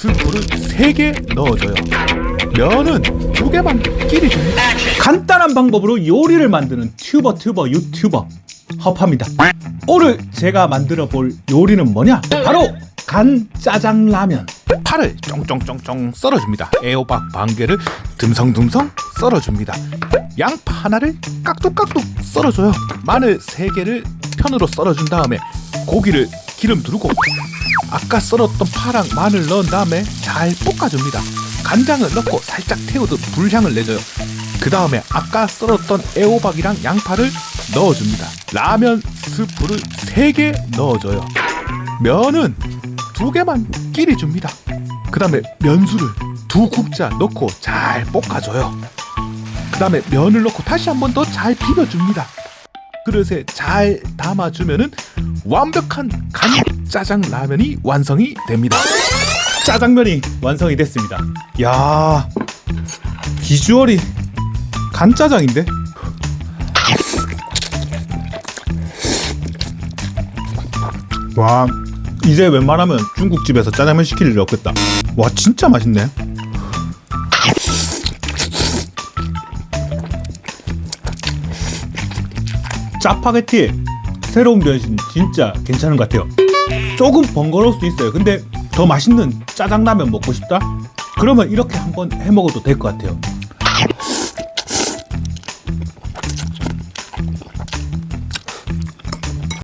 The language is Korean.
스프를 3개 넣어줘요. 면은 두 개만 끼리 줍니다. 간단한 방법으로 요리를 만드는 튜버 튜버 유튜버 허파입니다. 오늘 제가 만들어 볼 요리는 뭐냐? 바로 간 짜장 라면. 파를 쫑쫑쫑쫑 썰어줍니다. 애호박 반 개를 듬성듬성 썰어줍니다. 양파 하나를 깍둑깍둑 썰어줘요. 마늘 세 개를 편으로 썰어준 다음에 고기를 기름 두르고 아까 썰었던 파랑 마늘 넣은 다음에 잘 볶아줍니다. 간장을 넣고 살짝 태우듯 불향을 내줘요. 그 다음에 아까 썰었던 애호박이랑 양파를 넣어줍니다. 라면 스프를 세개 넣어줘요. 면은 두 개만 끼리 줍니다. 그 다음에 면수를 두 국자 넣고 잘 볶아줘요. 그 다음에 면을 넣고 다시 한 번 더 잘 비벼줍니다. 그릇에 잘 담아주면은 완벽한 간짜장 라면이 완성이 됩니다. 짜장면이 완성이 됐습니다. 야 비주얼이 간짜장인데? 와 이제 웬만하면 중국집에서 짜장면 시킬 일이 없겠다. 와 진짜 맛있네. 짜파게티 새로운 변신 진짜 괜찮은 것 같아요. 조금 번거로울 수 있어요. 근데 더 맛있는 짜장라면 먹고 싶다? 그러면 이렇게 한번 해 먹어도 될 것 같아요.